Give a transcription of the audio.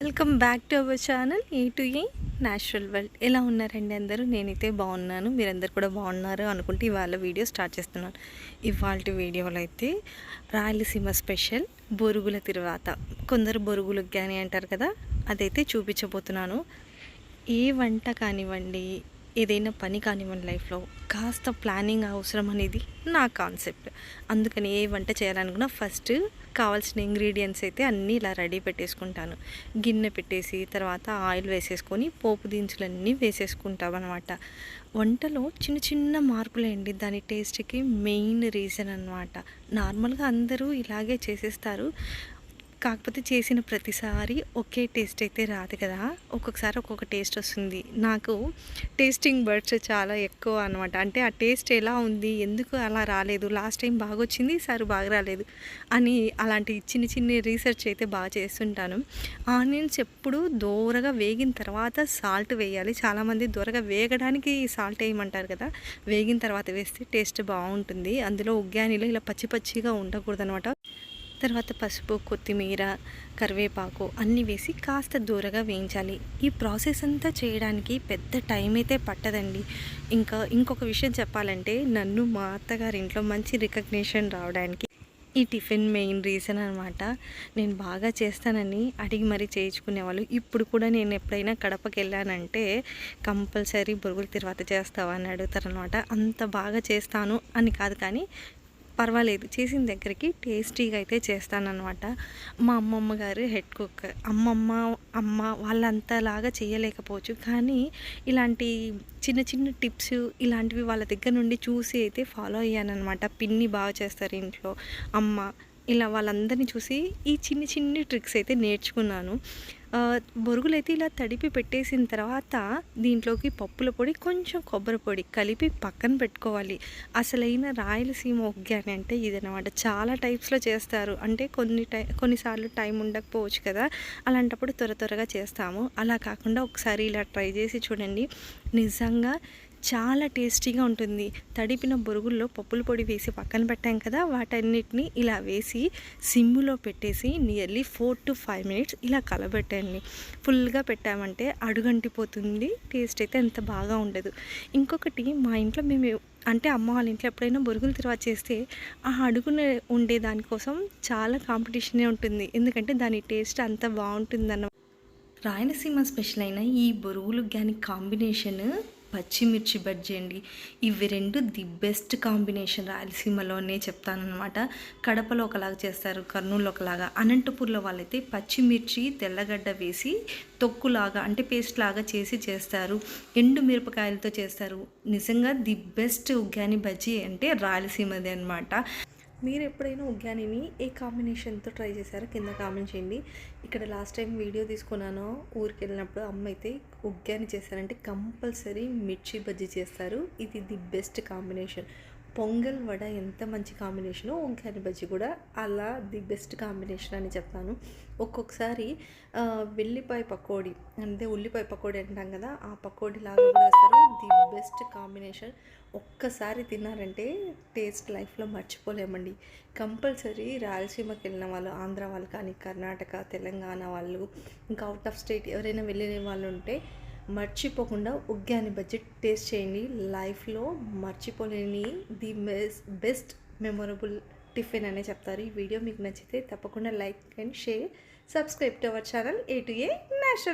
Welcome back to our channel A to A natural world. ఎలా ఉన్నారండి అందరూ? నేనైతే బాగున్నాను. మీరందరు కూడా బాగున్నారు అనుకుంటే ఇవాళ వీడియో స్టార్ట్ చేస్తున్నాను. ఇవాళ వీడియోలో అయితే రాయలసీమ స్పెషల్ బొరుగుల తిరువాత. కొందరు బొరుగులు కానీ అంటారు కదా అదైతే చూపించబోతున్నాను. ఏ వంట కానివ్వండి ఏదైనా పని కానివ్వండి లైఫ్లో కాస్త ప్లానింగ్ అవసరం అనేది నా కాన్సెప్ట్. అందుకని ఏ వంట చేయాలనుకున్నా ఫస్ట్ కావాల్సిన ఇంగ్రీడియంట్స్ అయితే అన్నీ ఇలా రెడీ పెట్టేసుకుంటాను. గిన్నె పెట్టేసి తర్వాత ఆయిల్ వేసేసుకొని పోపు దినుసులన్నీ వేసేసుకుంటాం అనమాట వంటలో చిన్న చిన్న మార్పులేండి దాని టేస్ట్కి మెయిన్ రీజన్ అనమాట నార్మల్గా అందరూ ఇలాగే చేసేస్తారు. కాకపోతే చేసిన ప్రతిసారి ఒకే టేస్ట్ అయితే రాదు కదా. ఒక్కొక్కసారి ఒక్కొక్క టేస్ట్ వస్తుంది. నాకు టేస్టింగ్ బర్డ్స్ చాలా ఎక్కువ అనమాట అంటే ఆ టేస్ట్ ఎలా ఉంది? ఎందుకు అలా రాలేదు? లాస్ట్ టైం బాగా వచ్చింది ఈసారి బాగా రాలేదు అని అలాంటి చిన్న చిన్న రీసెర్చ్ అయితే బాగా చేస్తుంటాను. ఆనియన్స్ ఎప్పుడు దూరగా వేగిన తర్వాత సాల్ట్ వేయాలి. చాలామంది దూరగా వేగడానికి సాల్ట్ వేయమంటారు కదా. వేగిన తర్వాత వేస్తే టేస్ట్ బాగుంటుంది. అందులో ఉగ్గానిలో ఇలా పచ్చి పచ్చిగా ఉండకూడదు అనమాట తర్వాత పసుపు కొత్తిమీర కరివేపాకు అన్నీ వేసి కాస్త దూరగా వేయించాలి. ఈ ప్రాసెస్ అంతా చేయడానికి పెద్ద టైం అయితే పట్టదండి. ఇంకా ఇంకొక విషయం చెప్పాలంటే నన్ను మా అత్తగారి ఇంట్లో మంచి రికగ్నేషన్ రావడానికి ఈ టిఫిన్ మెయిన్ రీజన్ అనమాట నేను బాగా చేస్తానని అడిగి మరీ చేయించుకునేవాళ్ళు. ఇప్పుడు కూడా నేను ఎప్పుడైనా కడపకి వెళ్ళానంటే కంపల్సరీ బొరుగులు తర్వాత చేస్తావా అని అడుగుతారనమాట అంత బాగా చేస్తాను అని కాదు కానీ పర్వాలేదు. చేసిన దగ్గరికి టేస్టీగా అయితే చేస్తానన్నమాట. మా అమ్మమ్మ గారు హెడ్ కుక్. అమ్మమ్మ అమ్మ వాళ్ళంతలాగా చేయలేకపోవచ్చు. కానీ ఇలాంటి చిన్న చిన్న టిప్స్ ఇలాంటివి వాళ్ళ దగ్గర నుండి చూసి అయితే ఫాలో అయ్యానమాట పిన్ని బాగా చేస్తారు ఇంట్లో. అమ్మ ఇలా వాళ్ళందరినీ చూసి ఈ చిన్ని చిన్ని ట్రిక్స్ అయితే నేర్చుకున్నాను. బొరుగులు అయితే ఇలా తడిపి పెట్టేసిన తర్వాత దీంట్లోకి పప్పుల పొడి కొంచెం కొబ్బరి పొడి కలిపి పక్కన పెట్టుకోవాలి. అసలైన రాయలసీమ ఒగ్గాని అంటే ఇదనమాట చాలా టైప్స్లో చేస్తారు. అంటే కొన్ని టై కొన్నిసార్లు టైం ఉండకపోవచ్చు కదా. అలాంటప్పుడు త్వర త్వరగా చేస్తాము. అలా కాకుండా ఒకసారి ఇలా ట్రై చేసి చూడండి. నిజంగా చాలా టేస్టీగా ఉంటుంది. తడిపిన బొరుగుల్లో పప్పుల పొడి వేసి పక్కన పెట్టాం కదా వాటన్నిటిని ఇలా వేసి సిమ్ములో పెట్టేసి nearly four to five minutes ఇలా కలబెట్టండి ఫుల్గా పెట్టామంటే అడుగంటిపోతుంది. టేస్ట్ అయితే అంత బాగా ఉండదు. ఇంకొకటి మా ఇంట్లో మేము అంటే అమ్మ వాళ్ళ ఇంట్లో ఎప్పుడైనా బొరుగులు తిరువాత చేస్తే ఆ అడుగున ఉండే దానికోసం చాలా కాంపిటీషనే ఉంటుంది. ఎందుకంటే దాని టేస్ట్ అంత బాగుంటుందన్న రాయలసీమ స్పెషల్ అయిన ఈ బొరుగులు కానీ కాంబినేషన్ పచ్చిమిర్చి బజ్జీ అండి. ఇవి రెండు ది బెస్ట్ కాంబినేషన్ రాయలసీమలోనే చెప్తానమాట కడపలో ఒకలాగా చేస్తారు కర్నూలు ఒకలాగా. అనంతపూర్లో వాళ్ళైతే పచ్చిమిర్చి తెల్లగడ్డ వేసి తొక్కులాగా అంటే పేస్ట్ లాగా చేసి చేస్తారు. ఎండు మిరపకాయలతో చేస్తారు. నిజంగా ది బెస్ట్ ఉగ్గాని బజ్జీ అంటే రాయలసీమది అనమాట మీరు ఎప్పుడైనా ఉగ్గానిని ఏ కాంబినేషన్తో ట్రై చేశారో కింద కామెంట్ చేయండి. ఇక్కడ లాస్ట్ టైం వీడియో తీసుకున్నాను. ఊరికి వెళ్ళినప్పుడు అమ్మ అయితే ఉగ్గాని చేశారంటే కంపల్సరీ మిర్చి బజ్జీ చేస్తారు. ఇది the best combination. Pongal vada ఎంత మంచి కాంబినేషను వంకాయ బజ్జి కూడా అలా ది బెస్ట్ కాంబినేషన్ అని చెప్తాను. ఒక్కొక్కసారి వెల్లిపాయ పకోడీ అంటే ఉల్లిపాయ పకోడీ అంటాం కదా ఆ పకోడీ లాగా కూడా వేస్తారు. The best combination. ఒక్కసారి తిన్నారంటే టేస్ట్ లైఫ్లో మర్చిపోలేమండి. కంపల్సరీ రాయలసీమకి వెళ్ళిన వాళ్ళు ఆంధ్ర వాళ్ళు కానీ కర్ణాటక తెలంగాణ వాళ్ళు ఇంకా అవుట్ ఆఫ్ స్టేట్ ఎవరైనా వెళ్ళిన వాళ్ళు ఉంటే మర్చిపోకుండా ఉగ్గాని బడ్జెట్ టేస్ట్ చేయండి. లైఫ్లో మర్చిపోలేని ది బెస్ట్ మెమొరబుల్ టిఫిన్ అనే చెప్తారు. ఈ వీడియో మీకు నచ్చితే తప్పకుండా like and share subscribe to our channel A to A national